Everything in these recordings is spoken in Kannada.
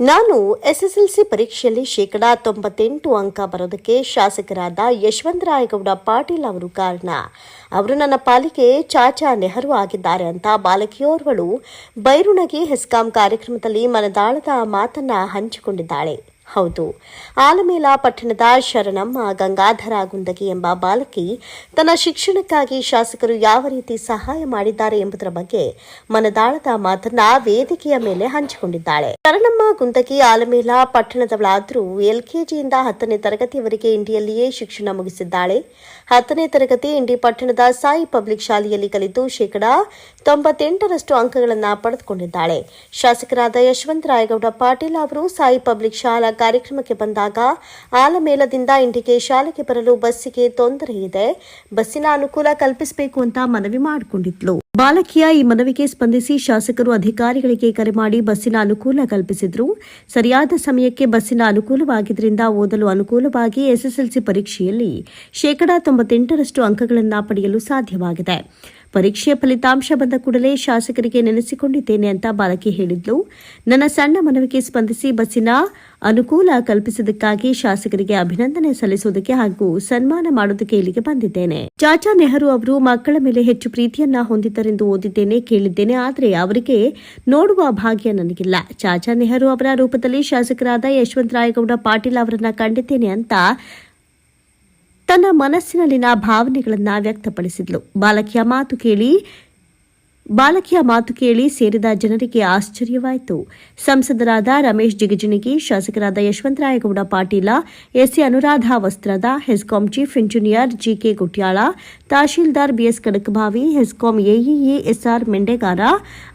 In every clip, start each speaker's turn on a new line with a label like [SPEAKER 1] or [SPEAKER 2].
[SPEAKER 1] ನಾನು ಎಸ್ಎಸ್ಎಲ್ಸಿ ಪರೀಕ್ಷೆಯಲ್ಲಿ ಶೇಕಡಾ ತೊಂಬತ್ತೆಂಟು ಅಂಕ ಬರೋದಕ್ಕೆ ಶಾಸಕರಾದ ಯಶವಂತರಾಯಗೌಡ ಪಾಟೀಲ್ ಅವರು ಕಾರಣ. ಅವರು ನನ್ನ ಪಾಲಿಗೆ ಚಾಚಾ ನೆಹರು ಆಗಿದ್ದಾರೆ ಅಂತ ಬಾಲಕಿಯೋರ್ವಳು ಬೈರುಣಗಿ ಹೆಸ್ಕಾಂ ಕಾರ್ಯಕ್ರಮದಲ್ಲಿ ಮನದಾಳದ ಮಾತನ್ನ ಹಂಚಿಕೊಂಡಿದ್ದಾಳೆ. ಹೌದು. ಆಲಮೇಲ ಪಟ್ಟಣದ ಶರಣಮ್ಮ ಗಂಗಾಧರ ಗುಂದಗಿ ಎಂಬ ಬಾಲಕಿ ತನ್ನ ಶಿಕ್ಷಣಕ್ಕಾಗಿ ಶಾಸಕರು ಯಾವ ರೀತಿ ಸಹಾಯ ಮಾಡಿದ್ದಾರೆ ಎಂಬುದರ ಬಗ್ಗೆ ಮನದಾಳದ ಮಾತನ್ನ ವೇದಿಕೆಯ ಮೇಲೆ ಹಂಚಿಕೊಂಡಿದ್ದಾಳೆ. ಶರಣಮ್ಮ ಗುಂದಗಿ ಆಲಮೇಲ ಪಟ್ಟಣದವಳಾದರೂ ಎಲ್ಕೆಜಿಯಿಂದ ಹತ್ತನೇ ತರಗತಿಯವರೆಗೆ ಇಂಡಿಯಲ್ಲಿಯೇ ಶಿಕ್ಷಣ ಮುಗಿಸಿದ್ದಾಳೆ. ಹತ್ತನೇ ತರಗತಿ ಇಂಡಿ ಪಟ್ಟಣದ ಸಾಯಿ ಪಬ್ಲಿಕ್ ಶಾಲೆಯಲ್ಲಿ ಕಲಿತು ಶೇಕಡಾ ತೊಂಬತ್ತೆಂಟರಷ್ಟು ಅಂಕಗಳನ್ನು ಪಡೆದುಕೊಂಡಿದ್ದಾಳೆ. ಶಾಸಕರಾದ ಯಶವಂತರಾಯಗೌಡ ಪಾಟೀಲ್ ಅವರು ಸಾಯಿ ಪಬ್ಲಿಕ್ ಶಾಲಾ ಕಾರ್ಯಕ್ರಮಕ್ಕೆ ಬಂದಾಗ ಆಲಮೇಲದಿಂದ ಇಂಡಿಗೆ ಶಾಲೆಗೆ ಬರಲು ಬಸ್ಸಿಗೆ ತೊಂದರೆ ಇದೆ. ಬಸ್ಸಿನ ಅನುಕೂಲ ಕಲ್ಪಿಸಬೇಕು ಅಂತ ಮನವಿ ಮಾಡಿಕೊಂಡಿದ್ಲು. ಬಾಲಕಿಯ ಈ ಮನವಿಗೆ ಸ್ಪಂದಿಸಿ ಶಾಸಕರು ಅಧಿಕಾರಿಗಳಿಗೆ ಕರೆ ಮಾಡಿ ಬಸ್ಸಿನ ಅನುಕೂಲ ಕಲ್ಪಿಸಿದ್ರು. ಸರಿಯಾದ ಸಮಯಕ್ಕೆ ಬಸ್ಸಿನ ಅನುಕೂಲವಾಗಿದ್ದರಿಂದ ಓದಲು ಅನುಕೂಲವಾಗಿ ಎಸ್ಎಸ್ಎಲ್ಸಿ ಪರೀಕ್ಷೆಯಲ್ಲಿ ಶೇಕಡಾ ತೊಂಬತ್ತೆಂಟರಷ್ಟು ಅಂಕಗಳನ್ನು ಪಡೆಯಲು ಸಾಧ್ಯವಾಗಿದೆ. ಪರೀಕ್ಷೆಯ ಫಲಿತಾಂಶ ಬಂದ ಕೂಡಲೇ ಶಾಸಕರಿಗೆ ನೆನೆಸಿಕೊಂಡಿದ್ದೇನೆ ಅಂತ ಬಾಲಕಿ ಹೇಳಿದ್ಲು. ನನ್ನ ಸಣ್ಣ ಮನವಿಗೆ ಸ್ಪಂದಿಸಿ ಬಸ್ಸಿನ ಅನುಕೂಲ ಕಲ್ಪಿಸಿದ್ದಕ್ಕಾಗಿ ಶಾಸಕರಿಗೆ ಅಭಿನಂದನೆ ಸಲ್ಲಿಸುವುದಕ್ಕೆ ಹಾಗೂ ಸನ್ಮಾನ ಮಾಡುವುದಕ್ಕೆ ಇಲ್ಲಿಗೆ ಬಂದಿದ್ದೇನೆ. ಚಾಚಾ ನೆಹರು ಅವರು ಮಕ್ಕಳ ಮೇಲೆ ಹೆಚ್ಚು ಪ್ರೀತಿಯನ್ನ ಹೊಂದಿದ್ದರೆಂದು ಓದಿದ್ದೇನೆ, ಕೇಳಿದ್ದೇನೆ, ಆದರೆ ಅವರಿಗೆ ನೋಡುವ ಭಾಗ್ಯ ನನಗಿಲ್ಲ. ಚಾಚಾ ನೆಹರು ಅವರ ರೂಪದಲ್ಲಿ ಶಾಸಕರಾದ ಯಶವಂತರಾಯಗೌಡ ಪಾಟೀಲ್ ಅವರನ್ನ ಕಂಡಿದ್ದೇನೆ ಅಂತ ತನ್ನ ಮನಸ್ಸಿನಲ್ಲಿನ ಭಾವನೆಗಳನ್ನು ವ್ಯಕ್ತಪಡಿಸಿದ್ಲು. ಬಾಲಕಿಯ ಮಾತು ಕೇಳಿ ಬಾಲಕಿಯ ಮಾತು ಕೇಳಿ ಸೇರಿದ ಜನರಿಗೆ ಆಶ್ಚರ್ಯವಾಯಿತು. ಸಂಸದರಾದ ರಮೇಶ್ ಜಿಗಜಿಣಗಿ, ಶಾಸಕರಾದ Yashwantrayagouda Patil SC Anuradha Vastrad, HESCOM chief engineer GK Gutyal, tahsildar BS Kadakabhavi HESCOM AEE SR Mendegar,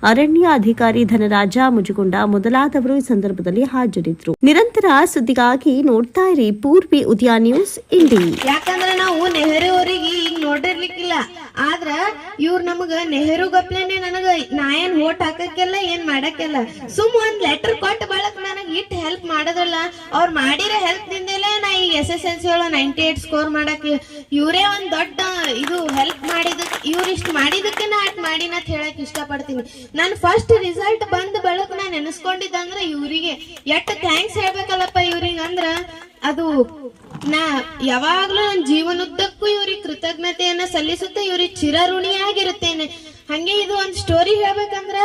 [SPEAKER 1] ಅರಣ್ಯ ಅಧಿಕಾರಿ ಧನರಾಜ ಮುಜುಗುಂಡ ಮೊದಲಾದವರು ಈ ಸಂದರ್ಭದಲ್ಲಿ ಹಾಜರಿದ್ದರು. ನಿರಂತರ ಸುದ್ದಿಗಾಗಿ ನೋಡ್ತಾ ಇರಿ ಪೂರ್ವಿ ಉದಯ ನ್ಯೂಸ್, ಇಂಡಿ.
[SPEAKER 2] ಯಾಕಂದ್ರೆ ಇವ್ರ ನಮಗ ನೆಹರು ಗಪ್ಲೇನೆ ನನಗ ನಾ ಏನ್ ವೋಟ್ ಹಾಕಕ್ಕೆಲ್ಲ ಏನ್ ಮಾಡಕ್ಕೆಲ್ಲ. ಸುಮ್ ಒಂದ್ ಲೆಟರ್ ಕೊಟ್ಟ ಬಾಳಕ್ ನನಗ್ ಇಟ್ ಹೆಲ್ಪ್ ಮಾಡೋದಲ್ಲ ಅವ್ರ ಮಾಡಿರೋ ಹೆಲ್ಪ್ ನಿಂದಲೇ ನಾ ಈ ಎಸ್ ಎಸ್ ಎಲ್ ಸಿ ಒಳಗ ನೈಂಟಿ ಏಟ್ ಸ್ಕೋರ್ ಮಾಡಕ್ ಇವರೇ ಒಂದ್ ದೊಡ್ಡ ಇದು ಹೆಲ್ಪ್ ಮಾಡಿದಕ್, ಇವ್ರ ಇಷ್ಟ ಮಾಡಿದಕ್ಕೆ ನಾ ಅಟ್ ಮಾಡಿನ ಅಂತ ಹೇಳಕ್ ಇಷ್ಟಪಡ್ತೀನಿ. ನಾನು ಫಸ್ಟ್ ರಿಸಲ್ಟ್ ಬಂದ ಬಳಕ್ ನಾ ನೆನೆಸ್ಕೊಂಡಿದ್ದಂದ್ರ ಇವ್ರಿಗೆ ಎಟ್ ಥ್ಯಾಂಕ್ಸ್ ಹೇಳ್ಬೇಕಲ್ಲಪ್ಪ ಇವ್ರಿಗೆ ಅಂದ್ರ, ಅದು ನಾ ಯಾವಾಗ್ಲೂ ನನ್ನ ಜೀವನದ್ದಕ್ಕೂ ಇವ್ರಿಗೆ ಕೃತಜ್ಞತೆಯನ್ನ ಸಲ್ಲಿಸುತ್ತಾ ಇವ್ರಿಗೆ ಚಿರಋಣಿಯಾಗಿರುತ್ತೇನೆ. ಹಂಗೆ ಇದು ಒಂದ್ ಸ್ಟೋರಿ ಹೇಳ್ಬೇಕಂದ್ರ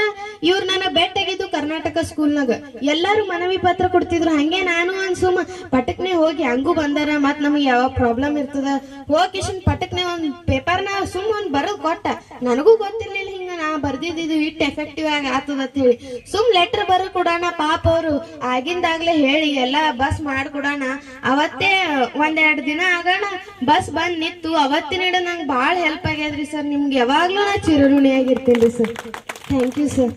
[SPEAKER 2] ಇವ್ರು ನನ್ನ ಬೆಟ್ಟಾಗಿದ್ದು ಕರ್ನಾಟಕ ಸ್ಕೂಲ್ನಾಗ ಎಲ್ಲಾರು ಮನವಿ ಪತ್ರ ಕೊಡ್ತಿದ್ರು. ಹಂಗೆ ನಾನು ಒಂದ್ ಸುಮ್ಮ ಪಟಕ್ನೆ ಹೋಗಿ ಹಂಗೂ ಬಂದಾರ. ಮತ್ ನಮಗೆ ಯಾವ ಪ್ರಾಬ್ಲಮ್ ಇರ್ತದ? ಹೋಗಿ ಪಟಕ್ನೆ ಒಂದ್ ಪೇಪರ್ನ ಸುಮ್ ಒಂದ್ ಬರದ್ ಕೊಟ್ಟ. ನನಗೂ ಗೊತ್ತಿರ್ಲಿಲ್ಲ. ಬರ್ದಿದ್ದು ಇಟ್ ಎಫೆಕ್ಟಿವ್ ಆಗಿ ಆತದ ಅಂತ ಹೇಳಿ ಸುಮ್ ಲೆಟರ್ ಬರ ಕೊಡೋಣ, ಪಾಪ ಅವರು. ಆಗಿಂದಾಗ್ಲೇ ಹೇಳಿ, ಎಲ್ಲ ಬಸ್ ಮಾಡ್ಕೊಡೋಣ ಅವತ್ತೇ ಒಂದೆರಡು ದಿನ ಆಗೋಣ. ಬಸ್ ಬಂದ್ ನಿಂತು ಅವತ್ತಿನ ನಂಗೆ ಭಾಳ ಹೆಲ್ಪ್ ಆಗ್ಯದ್ರಿ ಸರ್. ನಿಮ್ಗೆ ಯಾವಾಗ್ಲೂ ನಾ ಚಿರಋಣಿಯಾಗಿರ್ತೀನಿ ಸರ್. Thank you sir